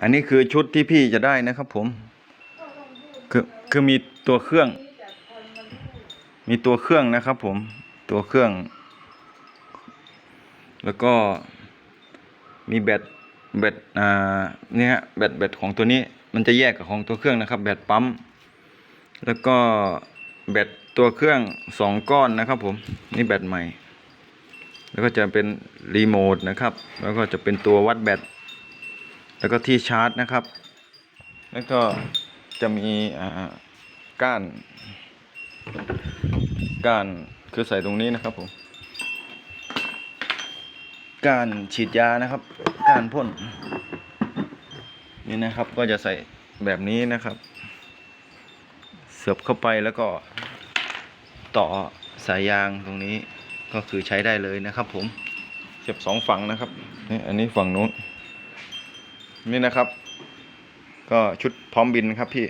อันนี้คือชุดที่พี่จะได้นะครับผม คือคือมีตัวเครื่อง มีตัวเครื่องนะครับผม ตัวเครื่อง แล้วก็มีแบตแบตอ่าเนี่ยฮะแบตแบตของตัวนี้มันจะแยกกับของตัวเครื่องนะครับ แบตปั๊ม แล้วก็แบตตัวเครื่องสองก้อนนะครับผม นี่แบตใหม่ แล้วก็จะเป็นรีโมทนะครับ แล้วก็จะเป็นตัววัดแบต แล้วก็ที่ชาร์จนะครับ แล้วก็จะมีอ่าก้านก้านคือใส่ตรงนี้นะครับผมก้านฉีดยานะครับก้านพ่นนี่นะครับก็จะใส่แบบนี้นะครับ เสียบเข้าไปแล้วก็ต่อสายยางตรงนี้ก็คือใช้ได้เลยนะครับผมเสียบสองฝั่งนะครับนี่อันนี้ฝั่งนู้น นี่นะครับ ก็ชุดพร้อมบินครับพี่